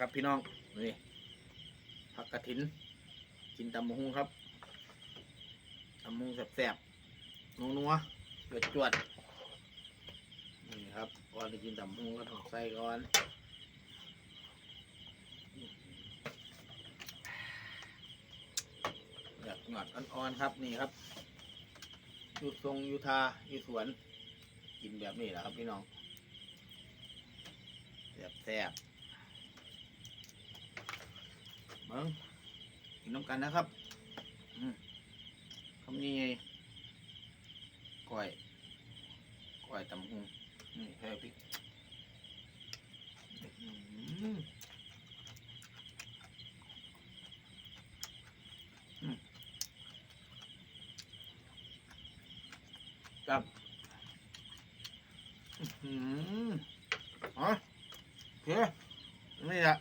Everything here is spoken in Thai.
ครับ พี่น้องนี่ผักกระถิน กินตำมะฮุงครับตำมะฮุงแซ่บๆนัวๆจวดจวดๆนี่ครับก่อนจะกินตำมะฮุงก็ต้องใส่ก่อนอยากหยอดอ่อนๆครับนี่ครับอยู่ทรงอยู่ทาอยู่สวน กินแบบนี้แหละครับพี่น้องแซ่บๆเบิ้งกินน้ำกันนะครับคำนี้ไงก้อยก้อยตำหุงนี่แพ้พริกอื้อหืออืมครับอืมอ๋อโอเคนี่แหละ